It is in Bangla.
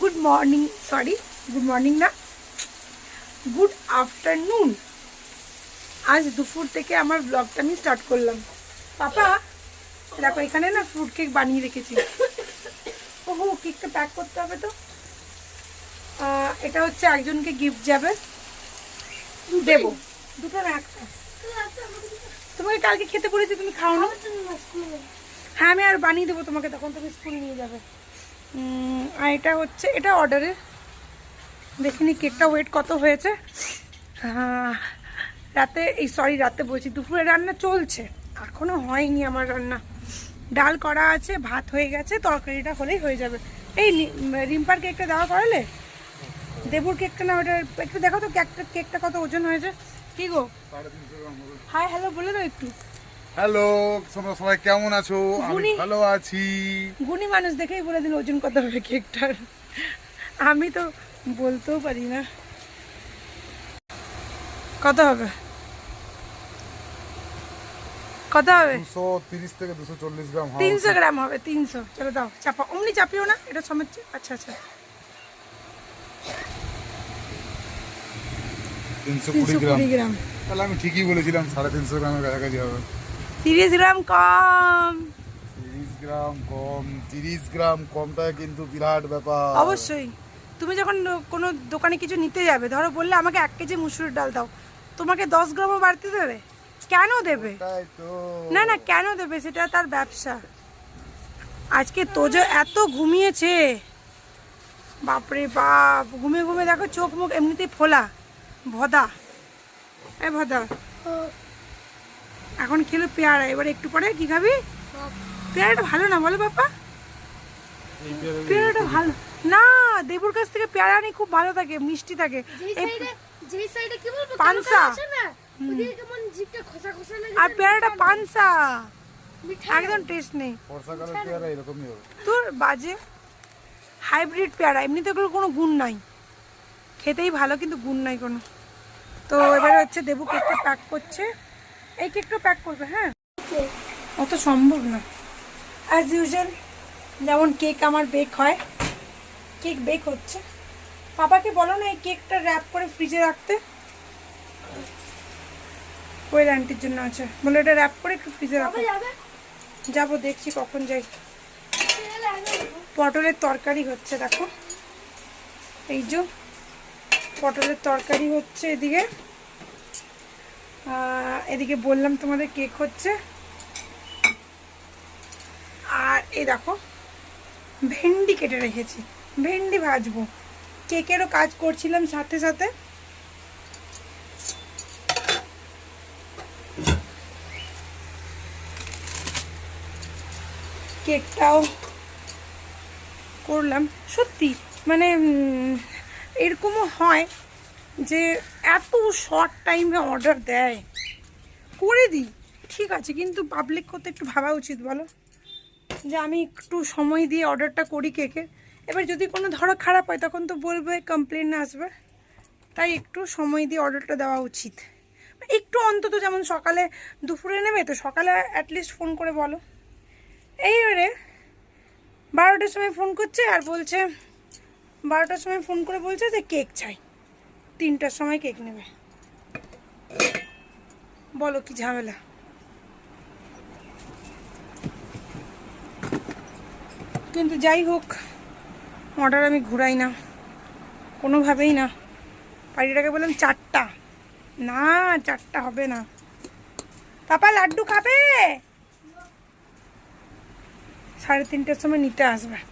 Good morning sorry good morning না গুড আফটারনুন আজ দুপুর থেকে আমার ব্লগটা আমি স্টার্ট করলাম। পাপা দেখো এখানে না ফ্রুট কেক বানিয়ে রেখেছি। ওহো কেকটা প্যাক করতে হবে তো। এটা হচ্ছে একজনকে গিফট যাবে। দেবো। দুটো না একটা? তোমাকে কালকে খেতে বলেছি তুমি খাও না হ্যাঁ আমি আর বানিয়ে দেবো তোমাকে তখন তুমি স্কুল নিয়ে যাবে। আর এটা হচ্ছে এটা অর্ডারে দেখিনি কেকটা ওয়েট কত হয়েছে। রাতে এই সরি রাতে বলছি দুপুরে রান্না চলছে। এখনও হয়নি আমার রান্না। ডাল করা আছে ভাত হয়ে গেছে তরকারিটা হলেই হয়ে যাবে। এই রিম্পার কেকটা দেওয়া করালে? দেবুর কেকটা না ওটা একটু দেখো তো কেকটা কেকটা কত ওজন হয়েছে। কি গো? হাই হ্যালো বলে দাও একটু। হ্যালো তোমরা সবাই কেমন আছো? আমি ভালো আছি। গুণী মানুষ দেখেই বলে দিল ওজন কত হবে কেকটার? আমি তো বলতেও পারি না। কত হবে? কত হবে? দুশো তিরিশ থেকে দুশো চল্লিশ গ্রাম তিনশো গ্রাম হবে তিনশো। চলো দাও চাপা। অমনি চাপিও না এটা সমেত আচ্ছা আচ্ছা। তিনশো কুড়ি তিনশো গ্রাম। কুড়ি গ্রাম। তাহলে আমি ঠিকই বলেছিলাম সাড়ে তিনশো গ্রামের কাছাকাছি হবে। তিরিশ গ্রাম কম। তিরিশ গ্রাম কম তিরিশ গ্রাম কমটা কিন্তু বিরাট ব্যাপার। অবশ্যই। তুমি যখন কোনো দোকানে কিছু নিতে যাবে ধরো বললে আমাকে এক কেজি মুসুরির ডাল দাও তোমাকে দশ গ্রামও বাড়তে দেবে? কেন দেবে? না না কেন দেবে? সেটা তার ব্যবসা। আজকে তোজো এত ঘুমিয়েছে। বাপরে বাপ ঘুমিয়ে ঘুমিয়ে দেখো চোখ মুখ এমনিতেই ফোলা ভদা। এ ভদা। এখন খেলো পেয়ারা এবার একটু পরে কি খাবি? পেয়ারাটা ভালো না বলো পেয়ারা- পেয়ারাটা ভালো না দেবুর কাছ থেকে পেয়ারা আনি খুব ভালো থাকে মিষ্টি থাকে। যেই এই সাইডে যেই সাইডে কি বলব পানসা। কালো কালো আছে না ওদিকে কেমন জিভটা খোসা খোসা লাগে আর পেয়ারাটা পানসা। একদম টেস্ট নেই। তোর বাজে হাইব্রিড পেয়ারা এমনিতে ওগুলো কোনো গুণ নাই। খেতেই ভালো কিন্তু গুণ নাই কোনো। তো এবারে হচ্ছে দেবু কেকটা প্যাক করছে। এই কেকটা প্যাক করবে হ্যাঁ? অত সম্ভব না। অ্যাজ ইউজুয়াল যেমন কেক আমার বেক হয় কেক বেক হচ্ছে। পাপাকে বলো না এই কেকটা র্যাপ করে ফ্রিজে রাখতে? ওই আন্টির জন্য আছে। বলে এটা র্যাপ করে একটু ফ্রিজে রাখো। যাব? দেখছি কখন যাই। পটলের তরকারি হচ্ছে দেখো। এই যে পটলের তরকারি হচ্ছে এদিকে। এদিকে বললাম তোমাদের কেক হচ্ছে। আর এই দেখো, ভেন্ডি কেটে রেখেছি, ভেন্ডি ভাজবো। কেকেরও কাজ করছিলাম সাথে সাথে। কেকটাও করলাম। সত্যি মানে এরকমও হয়। যে এত শর্ট টাইমে অর্ডার দেয়। করে দিই, ঠিক আছে, কিন্তু পাবলিক করতে একটু ভাবা উচিত, বলো? যে আমি একটু সময় দিয়ে অর্ডারটা করি কেকের এবার যদি কোনো ধরো খারাপ হয়, তখন তো বলবে কমপ্লেন আসবে। তাই একটু সময় দিয়ে অর্ডারটা দেওয়া উচিত। একটু অন্তত যেমন সকালে দুপুরে নেবে, তো সকালে অ্যাটলিস্ট ফোন করে বলো। এইবারে বারোটার সময় ফোন করছে আর বলছে, বারোটার সময় ফোন করে বলছে যে কেক চাই। তিনটার সময় কেক নেবে। বলো কি ঝামেলা? কিন্তু যাই হোক অর্ডার আমি ঘুরাই না। কোনোভাবেই না। পাড়িটাকে বললাম চারটা। না, চারটা হবে না। পাপা লাড্ডু খাবে? সাড়ে তিনটের সময় নিতে আসবে।